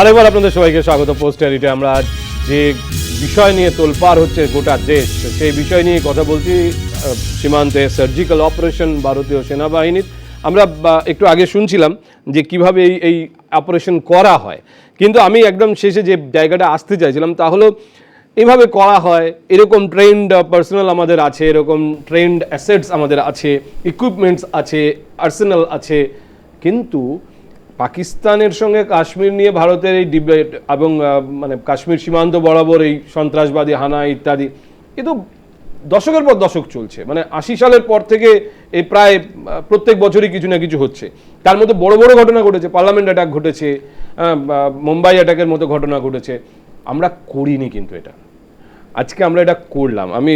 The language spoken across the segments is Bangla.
আরেকবার আপনাদের সবাইকে স্বাগত। পোস্টারিতে আমরা যে বিষয় নিয়ে তোলপার হচ্ছে গোটা দেশ, সেই বিষয় নিয়ে কথা বলছি সীমান্তে সার্জিক্যাল অপারেশন ভারতীয় সেনাবাহিনীর। আমরা একটু আগে শুনছিলাম যে কীভাবে এই এই অপারেশন করা হয়। কিন্তু আমি একদম শেষে যে জায়গাটা আসতে চাইছিলাম তা হলো এইভাবে করা হয়, এরকম ট্রেন্ড পার্সোনাল আমাদের আছে, এরকম ট্রেন্ড অ্যাসেটস আমাদের আছে ইকুইপমেন্টস আছে আর্সেনাল আছে, কিন্তু পাকিস্তানের সঙ্গে কাশ্মীর নিয়ে ভারতের এই ডিবেট এবং মানে কাশ্মীর সীমান্ত বরাবর এই সন্ত্রাসবাদী, হানা ইত্যাদি, এ তো দশকের পর দশক চলছে। মানে আশি সালের পর থেকে এই প্রায় প্রত্যেক বছরই কিছু না কিছু হচ্ছে। তার মধ্যে বড় বড় ঘটনা ঘটেছে, পার্লামেন্ট অ্যাটাক ঘটেছে মুম্বাই অ্যাটাকের মতো ঘটনা ঘটেছে। আমরা করিনি কিন্তু এটা। আজকে আমরা এটা করলাম। আমি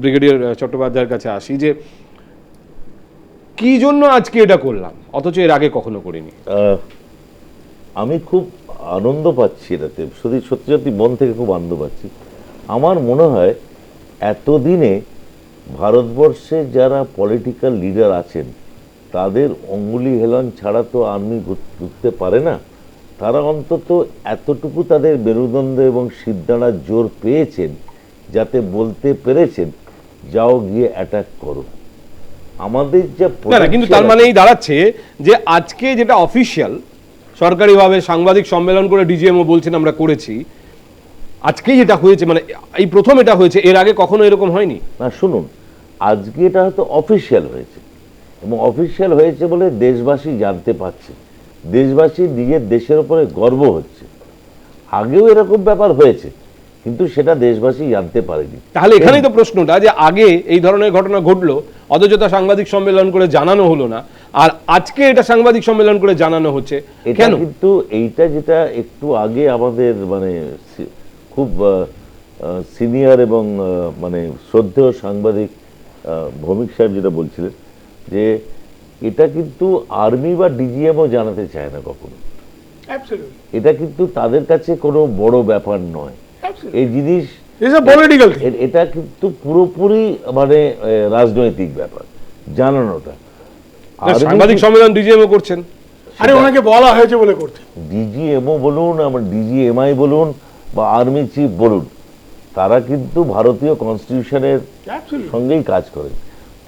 ব্রিগেডিয়ার চট্টোপাধ্যায়ের কাছে আসি যে কি জন্য আজকে এটা করলাম? অথচ এর আগে কখনো করিনি। আমি খুব আনন্দ পাচ্ছি এটাতে। সত্যি সত্যি সত্যি মন থেকে খুব আনন্দ পাচ্ছি। আমার মনে হয় এতদিনে ভারতবর্ষে যারা পলিটিক্যাল লিডার আছেন, তাদের অঙ্গুলি হেলন ছাড়া তো আর্মি ঢুকতে পারে না। তারা অন্তত এতটুকু তাদের মেরুদণ্ড এবং সিদ্ধানার জোর পেয়েছেন, যাতে বলতে পেরেছেন, যাও গিয়ে অ্যাটাক করো। আমাদের যা না কিন্তু তার মানে এই দাঁড়াচ্ছে যে আজকে যেটা অফিসিয়াল সরকারিভাবে সাংবাদিক সম্মেলন করে ডিজিএমও বলছেন আমরা করেছি আজকেই যেটা হয়েছে মানে এই প্রথম এটা হয়েছে এর আগে কখনো এরকম হয়নি? না শুনুন আজকে এটা হয়তো অফিসিয়াল হয়েছে এবং অফিসিয়াল হয়েছে বলে দেশবাসী জানতে পারছে। দেশবাসী নিজের দেশের ওপরে গর্ব হচ্ছে। আগেও এরকম ব্যাপার হয়েছে কিন্তু সেটা দেশবাসী জানতে পারেনি। তাহলে এখানেই তো প্রশ্নটা যে আগে এই ধরনের ঘটনা ঘটলো অথচ তা সাংবাদিক সম্মেলন করে জানানো হলো না। আর আজকে এটা সাংবাদিক সম্মেলন করে জানানো হচ্ছে কেন? কিন্তু এইটা যেটা একটু আগে আমাদের মানে খুব সিনিয়র এবং মানে শ্রদ্ধেয় সাংবাদিক ভৌমিক সাহেব যেটা বলছিলেন যে এটা কিন্তু আর্মি বা ডিজিএমও জানাতে চায় না কখনো। এটা কিন্তু তাদের কাছে কোনো বড় ব্যাপার নয়। এই জিনিস এটা কিন্তু পুরোপুরি মানে রাজনৈতিক ব্যাপার। জানানোটা সাংবাদিক সম্মেলন ডিজিএমও করছেন। আরে ওনাকে বলা হয়েছে বলে করতে ডিজিএমও বলুন আমার ডিজিএমআই বলুন বা আর্মি চিফ বলুন তারা কিন্তু ভারতীয় কনস্টিটিউশনের. সঙ্গেই কাজ করে।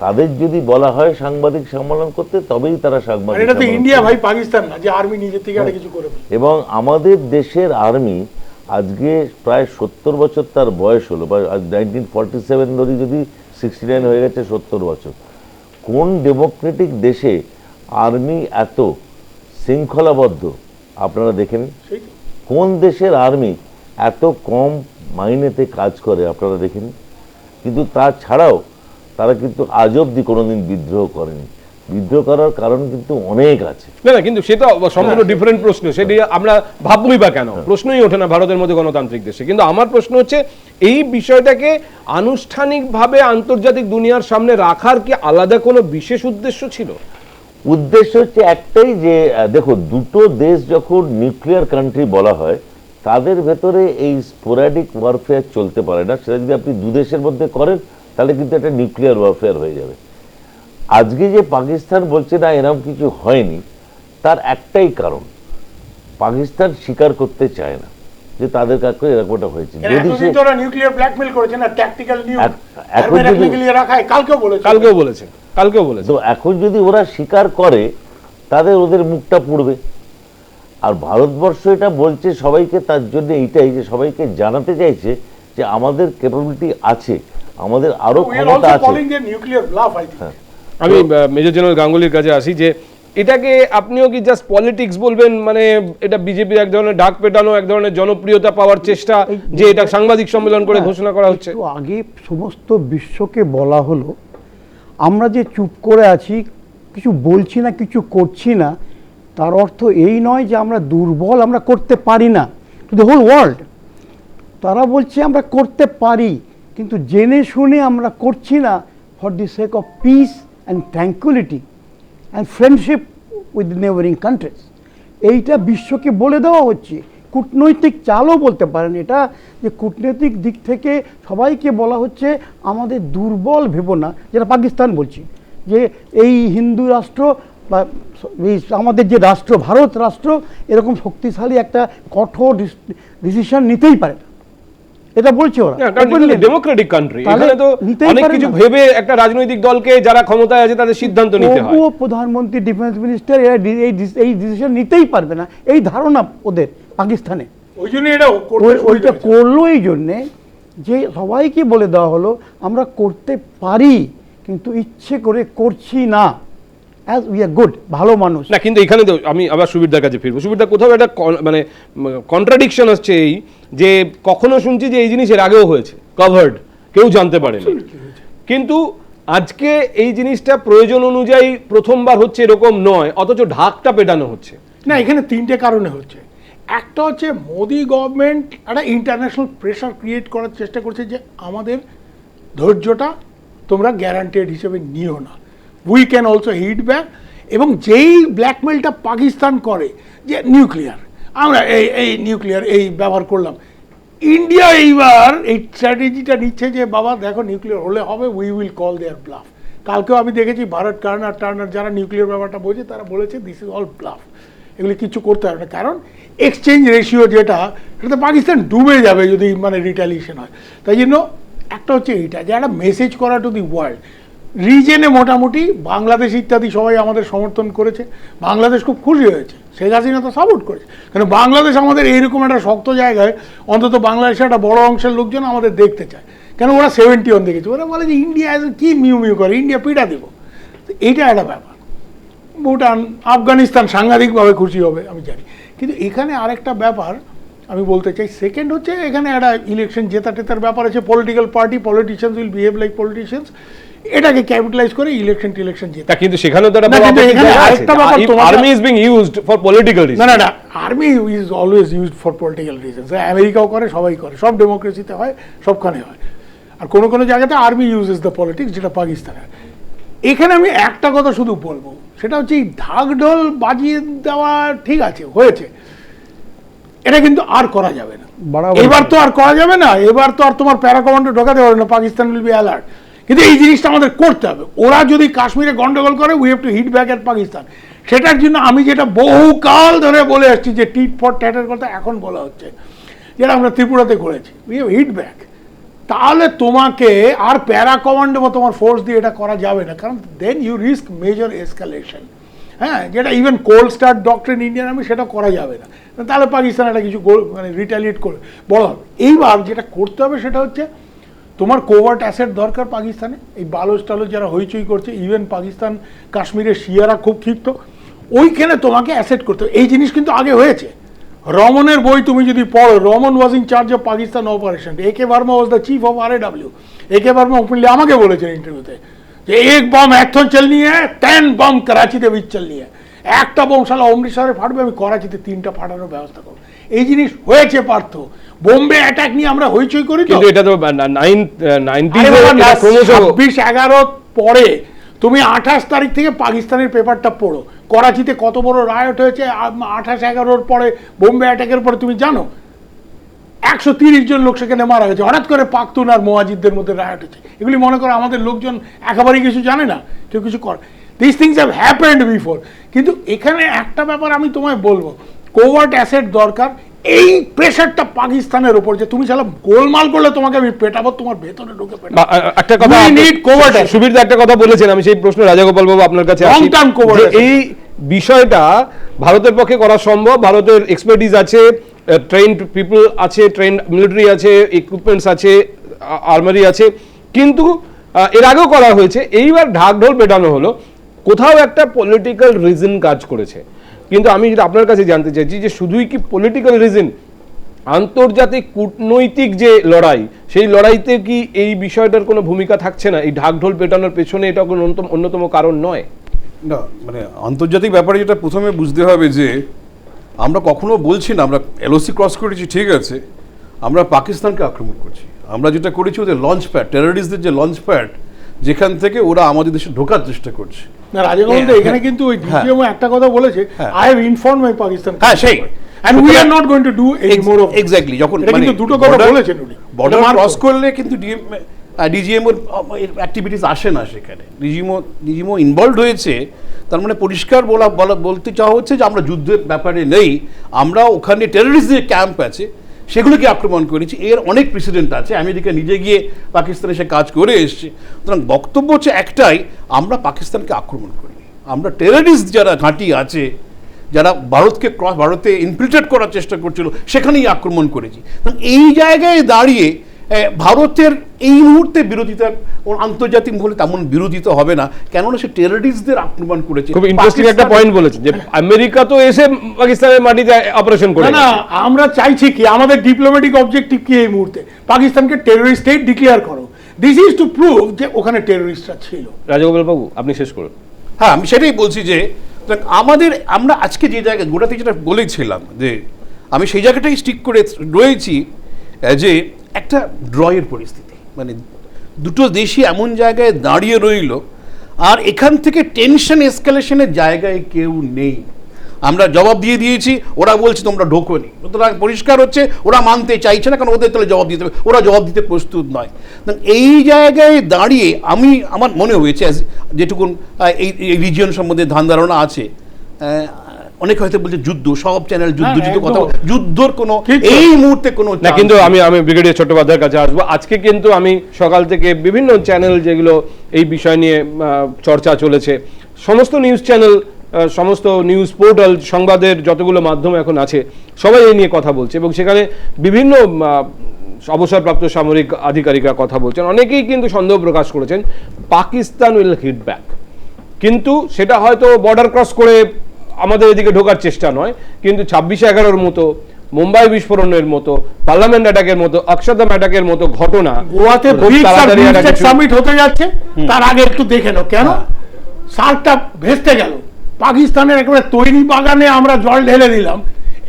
তাদের যদি বলা হয় সাংবাদিক সম্মেলন করতে তবেই তারা সাংবাদিক এটা তো ইন্ডিয়া ভাই পাকিস্তান না যে আর্মি নিজের থেকে একটা কিছু করে এবং আমাদের দেশের আর্মি আজকে প্রায় সত্তর বছর তার বয়স হলো বা নাইনটিন ফর্টি সেভেন ধরে যদি সিক্সটি নাইন হয়ে গেছে সত্তর বছর। কোন ডেমোক্রেটিক দেশে আর্মি এত শৃঙ্খলাবদ্ধ? আপনারা দেখেন। কোন দেশের আর্মি এত কম মাইনেতে কাজ করে আপনারা দেখেন। কিন্তু তাছাড়াও তারা কিন্তু আজ অব্দি কোনোদিন বিদ্রোহ করেনি। বিদ্রোহ করার কারণ কিন্তু অনেক আছে। না না কিন্তু সেটা সম্পূর্ণ ডিফারেন্ট প্রশ্ন। সেটি আমরা ভাববই বা কেন? প্রশ্নই ওঠে না ভারতের মধ্যে গণতান্ত্রিক দেশে। কিন্তু আমার প্রশ্ন হচ্ছে এই বিষয়টাকে আনুষ্ঠানিকভাবে আন্তর্জাতিক দুনিয়ার সামনে রাখার কি আলাদা কোনো বিশেষ উদ্দেশ্য ছিল? উদ্দেশ্য হচ্ছে একটাই যে দেখো দুটো দেশ যখন নিউক্লিয়ার কান্ট্রি বলা হয় তাদের ভেতরে এই স্পোরাডিক ওয়ারফেয়ার চলতে পারে না। সেটা যদি আপনি দু দেশের মধ্যে করেন তাহলে কিন্তু একটা নিউক্লিয়ার ওয়ারফেয়ার হয়ে যাবে। আজকে যে পাকিস্তান বলছে না এরকম কিছু হয়নি তার একটাই কারণ পাকিস্তান স্বীকার করতে চায় না যে তাদের কাছে এরকম একটা হয়েছে। যদি সে নিউক্লিয়ার ব্ল্যাকমেল করেছে না ট্যাকটিক্যাল নিউজ এখন যদি- নিয়ে রাখা হয় কালকেও বলেছে। কালকেও বলেছে কালকেও বলেছে। তো এখন যদি ওরা স্বীকার করে তাদের ওদের মুখটা পুড়বে। আর ভারতবর্ষ এটা বলছে সবাইকে তার জন্য এইটাই যে সবাইকে জানাতে চাইছে যে আমাদের ক্যাপাবিলিটি আছে আমাদের আরও are ক্ষমতা আছে। আমি মেজর জেনারেল গাঙ্গুলির কাছে আসি যে এটাকে আপনিও কি জাস্ট পলিটিক্স বলবেন? মানে এটা বিজেপির এক ধরনের ডাক পেটানো এক ধরনের জনপ্রিয়তা পাওয়ার চেষ্টা যে এটা সাংবাদিক সম্মেলন করে ঘোষণা করা হচ্ছে? আগে সমস্ত বিশ্বকে বলা হলো আমরা যে চুপ করে আছি কিছু বলছি না কিছু করছি না তার অর্থ এই নয় যে আমরা দুর্বল আমরা করতে পারি না। টু দ্য হোল ওয়ার্ল্ড তারা বলছে আমরা করতে পারি কিন্তু জেনে শুনে আমরা করছি না for the sake of peace and tranquillity and friendship with neighbouring countries এইটা বিশ্বকে বলে দেওয়া হচ্ছে। কূটনৈতিক চালও বলতে পারেন এটা। যে কূটনৈতিক দিক থেকে সবাইকে বলা হচ্ছে আমাদের দুর্বল ভেবো না যেটা পাকিস্তান বলছি। যে এই হিন্দু রাষ্ট্র বা আমাদের যে রাষ্ট্র, ভারত রাষ্ট্র, এরকম শক্তিশালী একটা কঠোর ডিসিশন নিতেই পারে না। এটা বলছে ওরা। ডেমোক্রেটিক কান্ট্রি এখানে তো নিতেই অনেক কিছু ভেবে একটা রাজনৈতিক দলকে যারা ক্ষমতায় আছে তাদের সিদ্ধান্ত নিতে হয়। তবুও প্রধানমন্ত্রী ডিফেন্স মিনিস্টার এরা এই এই ডিসিশন নিতেই পারবে না। এই ধারণা ওদের পাকিস্তানে। ওই জন্য এটা ওইটা। করল এই জন্যে যে সবাইকে বলে দেওয়া হলো আমরা করতে পারি কিন্তু ইচ্ছে করে করছি না। অ্যাজ উই আর গুড ভালো মানুষ। না কিন্তু এখানে আমি আবার সুবিধার কাছে ফিরবো। সুবিধা কোথাও একটা মানে কন্ট্রাডিকশন হচ্ছে এই যে কখনো শুনছি যে এই জিনিস এর আগেও হয়েছে কভার্ড কেউ জানতে পারেনি। কিন্তু আজকে এই জিনিসটা প্রয়োজন অনুযায়ী প্রথমবার হচ্ছে এরকম নয় অথচ ঢাকটা পেটানো হচ্ছে। না এখানে তিনটে কারণে হচ্ছে। একটা হচ্ছে মোদি গভর্নমেন্ট একটা ইন্টারন্যাশনাল প্রেশার ক্রিয়েট করার চেষ্টা করছে যে আমাদের ধৈর্যটা তোমরা গ্যারান্টেড হিসেবে নিও না। We can also hit back এবং যেই ব্ল্যাকমেলটা পাকিস্তান করে যে নিউক্লিয়ার আমরা এই এই নিউক্লিয়ার এই ব্যবহার করলাম। ইন্ডিয়া এইবার এই স্ট্র্যাটেজিটা নিচ্ছে যে, বাবা, দেখো নিউক্লিয়ার হলে হবে we will call their bluff কালকেও আমি দেখেছি ভারত টার্নার টার্নার যারা নিউক্লিয়ার ব্যাপারটা বোঝে, তারা বলেছে দিস ইজ অল ব্লাফ এগুলি কিছু করতে পারবে না। কারণ এক্সচেঞ্জ রেশিও যেটা সেটাতে পাকিস্তান ডুবে যাবে যদি মানে রিটালিয়েশন হয়। তাই জন্য একটা হচ্ছে এইটা, যে একটা মেসেজ করা টু দি ওয়ার্ল্ড রিজেনে মোটামুটি বাংলাদেশ ইত্যাদি সবাই আমাদের সমর্থন করেছে। বাংলাদেশ খুব খুশি হয়েছে। শেখ হাসিনা তো সাপোর্ট করেছে। কারণ বাংলাদেশ আমাদের এইরকম একটা শক্ত জায়গায় অন্তত বাংলাদেশের একটা বড় অংশের লোকজন আমাদের দেখতে চায়। কেন ওরা সেভেন্টি ওয়ান দেখেছে। ওরা বলে যে ইন্ডিয়া কি মিউ মিউ করে? ইন্ডিয়া পিটা দেবো। এইটা একটা ব্যাপার। ভুটান, আফগানিস্তান সাংঘাতিকভাবে খুশি হবে, আমি জানি। কিন্তু এখানে আরেকটা ব্যাপার আমি বলতে চাই। সেকেন্ড হচ্ছে এখানে একটা ইলেকশন জেতা টেতার ব্যাপার আছে। Political party politicians will behave like politicians এটাকে ক্যাপিটালাইজ করে ইলেকশন টিলেকশন জেতা তা কিন্তু সেখানেও তো একটা না, কিন্তু এখানে আরেকটা ব্যাপার If তোমাকে- army is being used for political না না না army is always used for political reasons আমেরিকাও করে সবাই করে। সব ডেমোক্রেসিতে হয় সবখানে হয়। আর কোনো কোনো জায়গাতে আর্মি ইউজেস দ্য পলিটিক্স যেটা পাকিস্তানের। এখানে আমি একটা কথা শুধু বলব সেটা হচ্ছে এই ঢাকঢোল বাজিয়ে দেওয়া ঠিক আছে হয়েছে। এটা কিন্তু আর করা যাবে না। এবার তো আর করা যাবে না এবার তো আর তোমার প্যারা কমান্ডো ঢোকাতে পারবে না পাকিস্তান উইল বি অ্যালার্ট কিন্তু এই জিনিসটা আমাদের করতে হবে। ওরা যদি কাশ্মীরে গন্ডগোল করে we have to hit back at Pakistan সেটার জন্য আমি যেটা বহুকাল ধরে বলে আসছি যে টিট ফর ট্যাটের কথা এখন বলা হচ্ছে, যেটা আমরা ত্রিপুরাতে করেছি। উই হ্যাভ হিট ব্যাক তাহলে তোমাকে আর প্যারা কমান্ডো বা তোমার ফোর্স দিয়ে এটা করা যাবে না, কারণ then you risk major escalation হ্যাঁ যেটা even cold start doctrine Indian আমি সেটা করা যাবে না। তাহলে পাকিস্তান একটা কিছু মানে রিটালিয়েট করবে বড় হবে এইবার যেটা করতে হবে সেটা হচ্ছে তোমার কোভার্ট অ্যাসেট দরকার পাকিস্তানে? এই বালোচ টালোচ যারা হইচই করছে ইভেন পাকিস্তান, কাশ্মীরের শিয়ারা খুব ক্ষিপ্ত, ওইখানে তোমাকে অ্যাসেট করতে এই জিনিস কিন্তু আগে হয়েছে। রমনের বই তুমি যদি পড়ো, Raman was in charge of Pakistan operation A K Verma was the chief of R W A K Verma openly আমাকে বলেছেন ইন্টারভিউতে যে, এক বম একথন চলনি হ্যাঁ তেন বম করাচিতে বিচ চলনি হ্যাঁ একটা বম সালা অমৃতসরে ফাটবে, আমি করাচিতে তিনটা ফাটানোর ব্যবস্থা করব। এই জিনিস হয়েছে পার্থ। বোম্বে অ্যাটাক নিয়ে আমরা হইচই করি কিন্তু এটা তো ছাব্বিশ এগারো পরে তুমি আঠাশ তারিখ থেকে পাকিস্তানের পেপারটা পড়ো। করাচিতে কত বড় রায়ট হয়েছে আঠাশ এগারোর পরে বোম্বে অ্যাটাকের পরে তুমি জানো? একশো তিরিশ জন লোক সেখানে মারা গেছে। হঠাৎ করে পাখতুন আর মোয়াজিদদের মধ্যে রায়ট হচ্ছে এগুলি মনে করো আমাদের লোকজন একেবারেই কিছু জানে না কেউ কিছু করে। This things have happened before কিন্তু এখানে একটা ব্যাপার আমি তোমায় বলব। কোভার্ট অ্যাসেট দরকার এই প্রেশারটা পাকিস্তানের ওপর যে তুমি সালা গোলমাল করলে তোমাকে আমি পেটাবো তোমার ভেতরে ঢুকে পেটাবো। একটা কথা need covert সুবীর একটা কথা বলেছেন আমি সেই প্রশ্ন রাজাগোপাল বাবু আপনার কাছে term covert যে এই বিষয়টা ভারতের পক্ষে করা সম্ভব ভারতের এক্সপার্টিস আছে ট্রেন্ড পিপল আছে ট্রেন্ড মিলিটারি আছে ইকুইপমেন্টস আছে আর্মারি আছে কিন্তু এর আগেও করা হয়েছে এইবার ঢাকঢোল পেটানো হলো কোথাও একটা পলিটিক্যাল রিজন কাজ করেছে। কিন্তু আমি যেটা আপনার কাছে জানতে চাইছি যে শুধুই কি পলিটিক্যাল রিজন আন্তর্জাতিক কূটনৈতিক যে লড়াই, সেই লড়াইতে কি এই বিষয়টার কোনো ভূমিকা থাকছে না? এই ঢাকঢোল পেটানোর পেছনে এটা কোনো অন্যতম অন্যতম কারণ নয়? না মানে আন্তর্জাতিক ব্যাপারে যেটা প্রথমে বুঝতে হবে যে আমরা কখনো বলছি না, আমরা এলওসি ক্রস করেছি, ঠিক আছে, আমরা পাকিস্তানকে আক্রমণ করছি। আমরা যেটা করেছি, ওদের লঞ্চ প্যাড টেররিস্টদের যে লঞ্চ প্যাড যেখান থেকে ওরা আমাদের দেশে ঢোকার চেষ্টা করছে না হ্যাঁ, এখানে কিন্তু ওই হ্যাঁ। ডিজিএমও একটা কথা বলেছে হ্যাঁ। I have inform my Pakistan হ্যাঁ, সেই। যখন কিন্তু দুটো কথা বলেছেন উনি বর্ডার ক্রস করলে কিন্তু ডিএম ডিজিএমওর অ্যাক্টিভিটিস আসে না সেখানে ডিজিএমও ডিজিএমও ইনভলভ হয়েছে তার মানে পরিষ্কার বলা বলা বলতে চাওয়া হচ্ছে যে আমরা যুদ্ধের ব্যাপারে নেই আমরা ওখানে টেররিস্টদের ক্যাম্প আছে সেগুলোকে আক্রমণ করেছি। এর অনেক প্রেসিডেন্ট আছে। আমেরিকা নিজে গিয়ে পাকিস্তানে সে কাজ করে এসছে। সুতরাং বক্তব্য হচ্ছে একটাই, আমরা পাকিস্তানকে আক্রমণ করি আমরা টেরারিস্ট যারা ঘাঁটি আছে, যারা ভারতকে ক্রস ভারতে ইনফিল্ট্রেট করার চেষ্টা করছিল, সেখানেই আক্রমণ করেছি। এই জায়গায় দাঁড়িয়ে ভারতের এই মুহূর্তে বিরোধিতা ও আন্তর্জাতিক মহলে তেমন বিরোধিতা হবে না। কেননা সে টেররিস্টদের আক্রমণ করেছে। খুব ইন্টারেস্টিং একটা পয়েন্ট বলেছেন যে আমেরিকা তো এসে পাকিস্তানের মাটিতে অপারেশন করে না আমরা চাইছি কি আমাদের ডিপ্লোম্যাটিক অবজেক্টিভ কি এই মুহূর্তে? পাকিস্তানকে টেরোরিস্ট স্টেট ডিক্লেয়ার করো। দিস ইজ টু প্রুভ যে ওখানে টেরোরিস্টরা ছিল। রাজগোপাল বাবু আপনি শেষ করুন। হ্যাঁ আমি সেটাই বলছি যে দেখ, আমাদের আমরা আজকে যে জায়গায় গোটাতে যেটা বলেছিলাম যে আমি সেই জায়গাটাই স্টিক করে রয়েছি যে একটা ড্রয়ের পরিস্থিতি। মানে দুটো দেশই এমন জায়গায় দাঁড়িয়ে রইল, আর এখান থেকে টেনশন এসকালেশনের জায়গায় কেউ নেই। আমরা জবাব দিয়ে দিয়েছি, ওরা বলছে তোমরা ঢোকো ঢোকোনি সুতরাং পরিষ্কার হচ্ছে, ওরা মানতে চাইছে না, কারণ ওদের তাহলে জবাব দিতে হবে। ওরা জবাব দিতে প্রস্তুত নয়। এই জায়গায় দাঁড়িয়ে আমি, আমার মনে হয়েছে যেটুকুন এই রিজিয়ন সম্বন্ধে ধান ধারণা আছে অনেকে হয়তো বলছে যুদ্ধ সব চ্যানেল যুদ্ধ হ্যাঁ, যুদ্ধ কথা। যুদ্ধর কোনো এই মুহূর্তে কোনো না কিন্তু আমি আমি ব্রিগেডিয়ার চট্টোপাধ্যায়ের কাছে আসব। আজকে কিন্তু আমি সকাল থেকে বিভিন্ন চ্যানেল যেগুলো এই বিষয় নিয়ে চর্চা চলেছে সমস্ত নিউজ চ্যানেল সমস্ত নিউজ পোর্টাল সংবাদের যতগুলো মাধ্যম এখন আছে সবাই এই নিয়ে কথা বলছে এবং সেখানে বিভিন্ন অবসরপ্রাপ্ত সামরিক আধিকারিকরা কথা বলছেন। অনেকেই কিন্তু সন্দেহ প্রকাশ করেছেন পাকিস্তান উইল হিট ব্যাক কিন্তু সেটা হয়তো বর্ডার ক্রস করে আমাদের এদিকে ঢোকার চেষ্টা নয় কিন্তু ছাব্বিশে এগারোর মতো মুম্বাই বিস্ফোরণের মতো পার্লামেন্ট অ্যাটাকের মতো অক্ষরধাম অ্যাটাকের মতো ঘটনা গোয়াতে সামিট হতে যাচ্ছে তার আগে একটু দেখে নাও কেন? সার্কটা ভেস্তে গেল। পাকিস্তানের একেবারে তৈরি বাগানে আমরা জল ঢেলে দিলাম।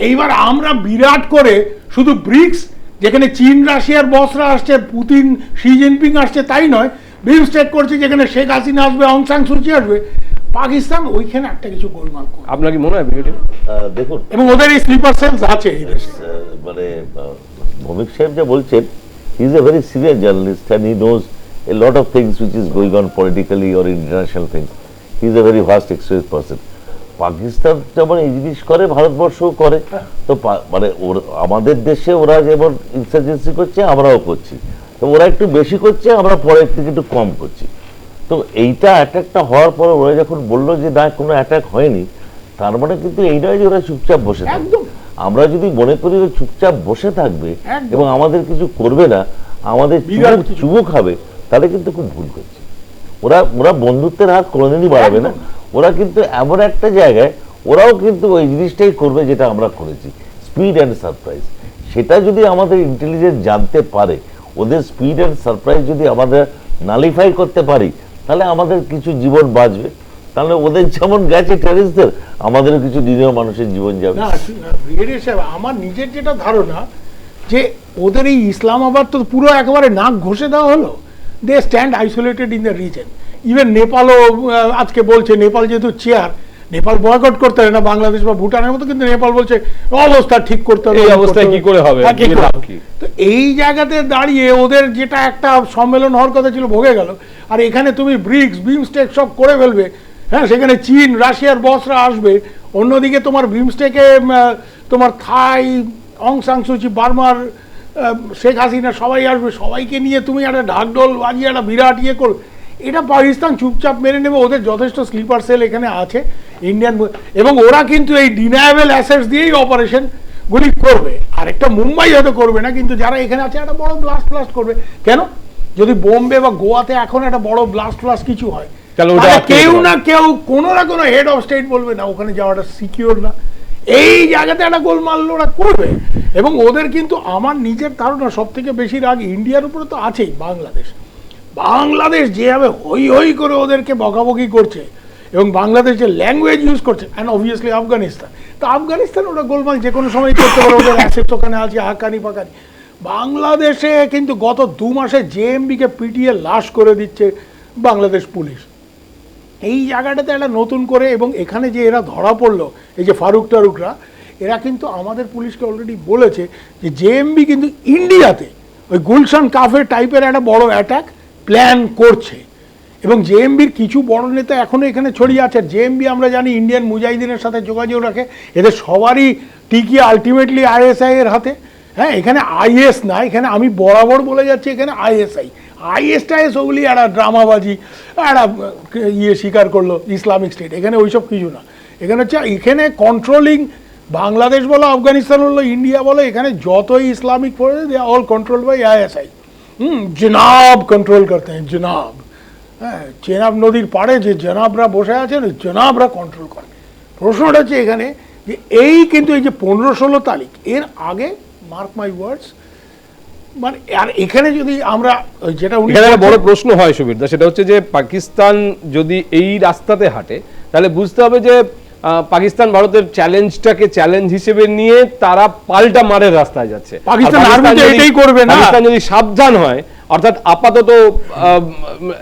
এইবার আমরা বিরাট করে শুধু ব্রিক্স যেখানে চীন রাশিয়ার বসরা আসছে পুতিন শি জিনপিং আসছে তাই নয় বিমস্টেক করছে যেখানে শেখ হাসিনা আসবে অং সান সুচি আসবে পাকিস্তান ওইখানে একটা কিছু গোলমাল করে। আপনার কি মনে হয় ব্রিগেডিয়ার দেখুন। এবং ওদের এই স্লিপার সেলস আছে এই দেশে। মানে ভৌমিক সাহেব যা বলছেন he is a very senior journalist and he knows a lot of things which is going on politically or international things he is a very vast experience person Pakistan যেমন এই জিনিস করে ভারতবর্ষও করে। তো মানে ওর- আমাদের দেশে ওরা যেমন ইনসার্জেন্সি করছে আমরাও করছি। তো ওরা একটু বেশি করছে আমরা পরের থেকে একটু কম করছি। তো এইটা অ্যাটাকটা হওয়ার পর ওরা যখন বলল যে না কোনো অ্যাটাক হয়নি তার মানে কিন্তু এই নয় যে ওরা চুপচাপ বসে থাকবে। আমরা যদি মনে করি যে চুপচাপ বসে থাকবে এবং আমাদের কিছু করবে না আমাদের। চুমু খাবে তাহলে কিন্তু খুব ভুল করছে। ওরা ওরা বন্ধুত্বের হাত কোনোদিনই বাড়াবে না। ওরা কিন্তু এমন একটা জায়গায় ওরাও কিন্তু ওই জিনিসটাই করবে যেটা আমরা করেছি স্পিড অ্যান্ড সারপ্রাইজ সেটা যদি আমাদের ইন্টেলিজেন্স জানতে পারে ওদের স্পিড অ্যান্ড সারপ্রাইজ যদি আমাদের নালিফাই করতে পারি তাহলে আমাদের কিছু জীবন বাঁচবে। তাহলে ওদের যেমন গেছে টেরিসদের আমাদেরও কিছু নিরীহ মানুষের জীবন যাবে। না ব্রিগেডিয়ার সাহেব আমার নিজের যেটা ধারণা যে ওদের এই ইসলামাবাদ তো পুরো একেবারে নাক ঘষে দেওয়া হলো they stand isolated in the reason. Even নেপালও আজকে বলছে নেপাল যেহেতু চেয়ার নেপাল বয়কট করতে হবে না বাংলাদেশ বা ভুটানের মতো কিন্তু নেপাল বলছে অবস্থা ঠিক করতে হবে এই অবস্থায় কি করে হবে? তো এই জায়গাতে দাঁড়িয়ে ওদের যেটা একটা সম্মেলন হওয়ার কথা ছিল ভোগে গেল। আর এখানে তুমি ব্রিক্স বিমস্টেক সব করে ফেলবে। হ্যাঁ সেখানে চীন, রাশিয়ার বসরা আসবে। অন্যদিকে তোমার বিমস্টেকে তোমার থাই, অং সাং সুচি বার্মার শেখ হাসিনা সবাই আসবে। সবাইকে নিয়ে তুমি একটা ঢাকঢোল বাজিয়ে একটা বিরাট ইয়ে করবে এটা পাকিস্তান চুপচাপ মেনে নেবে, ওদের যথেষ্ট স্লিপার সেল এখানে আছে ইন্ডিয়ান এবং ওরা কিন্তু এই ডিনায়েবল অ্যাসেটস দিয়েই অপারেশন গুলি করবে। আর একটা মুম্বাই হয়তো করবে না, কিন্তু যারা এখানে আছে, একটা বড় ব্লাস্ট ব্লাস্ট করবে। কেন? যদি বোম্বে বা গোয়াতে এখন একটা বড় ব্লাস্ট ব্লাস্ট কিছু হয় কেউ না কেউ কোনো না কোনো হেড অফ স্টেট বলবে না ওখানে যাওয়াটা সিকিউর না। এই জায়গাতে একটা গোল গোলমাল ওরা করবে। এবং ওদের কিন্তু আমার নিজের ধারণা সব থেকে বেশি রাগ ইন্ডিয়ার উপরে তো আছেই বাংলাদেশ। বাংলাদেশ যেভাবে হই হই করে ওদেরকে বকাবকি করছে এবং বাংলাদেশ যে ল্যাঙ্গুয়েজ ইউজ করছে অ্যান্ড অবভিয়াসলি আফগানিস্তান। তো আফগানিস্তান ওরা গোলমাল যে কোনো সময় করতে পারে ওদের অ্যাসেট ওখানে আছে হাকানি পাকানি বাংলাদেশে কিন্তু গত দু মাসে জেএমবিকে পিটিয়ে লাশ করে দিচ্ছে বাংলাদেশ পুলিশ। এই জায়গাটাতে একটা নতুন করে এবং এখানে যে এরা ধরা পড়ল, এই যে ফারুক টারুকরা, এরা কিন্তু আমাদের পুলিশকে অলরেডি বলেছে যে জেএমবি কিন্তু ইন্ডিয়াতে ওই গুলশান কাফে টাইপের একটা বড় অ্যাটাক প্ল্যান করছে। এবং জেএমবির কিছু বড় নেতা এখনও এখানে ছড়িয়ে আছে। জেএমবি আমরা জানি ইন্ডিয়ান মুজাহিদিনের সাথে যোগাযোগ রাখে। এদের সবারই টিকি আলটিমেটলি আইএসআই এর হাতে। হ্যাঁ এখানে আইএস না এখানে আমি বরাবর বলে যাচ্ছি, এখানে আইএসআই আইএস টাইএস ওগুলি একটা ড্রামাবাজি, একটা ইয়ে স্বীকার করল, ইসলামিক স্টেট। এখানে ওইসব কিছু না। এখানে হচ্ছে, এখানে কন্ট্রোলিং বাংলাদেশ বলো, আফগানিস্তান বলো, ইন্ডিয়া বলো, এখানে যতই Islamic force they all control by ISI hmm, জনাব কন্ট্রোল করতে হ্যাঁ জনাব। হ্যাঁ চেনাব নদীর পাড়ে যে জনাবরা বসে আছেন ওই জনাবরা কন্ট্রোল করে। প্রশ্নটা হচ্ছে এখানে যে এই কিন্তু এই যে পনেরো ষোলো তারিখ, এর আগে মার্ক মাই ওয়ার্ডস মানে আর এখানে যদি আমরা যেটা উনি এখানে বড় প্রশ্ন হয় সুবিরদা সেটা হচ্ছে যে পাকিস্তান যদি এই রাস্তাতে হাঁটে তাহলে বুঝতে হবে যে পাকিস্তান ভারতের চ্যালেঞ্জটাকে চ্যালেঞ্জ হিসেবে নিয়ে তারা পাল্টা মারের রাস্তায় যাচ্ছে পাকিস্তান army তো যদি- এটাই করবে না। পাকিস্তান যদি সাবধান হয় অর্থাৎ আপাতত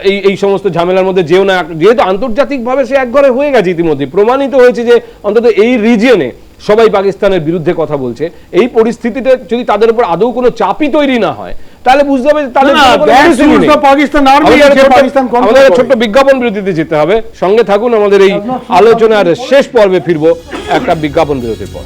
এই এই সমস্ত ঝামেলার মধ্যে যেও না যেহেতু আন্তর্জাতিকভাবে সে একঘরে হয়ে গেছে ইতিমধ্যে প্রমাণিত হয়েছে যে অন্তত এই রিজিয়নে সবাই পাকিস্তানের বিরুদ্ধে কথা বলছে। এই পরিস্থিতিতে যদি তাদের উপর আদৌ কোনো চাপই তৈরি না হয় তাহলে বুঝতে হবে আমাদের। ছোট্ট বিজ্ঞাপন বিরতিতে যেতে হবে। সঙ্গে থাকুন আমাদের এই আলোচনার শেষ পর্বে ফিরবো একটা বিজ্ঞাপন বিরতির পর।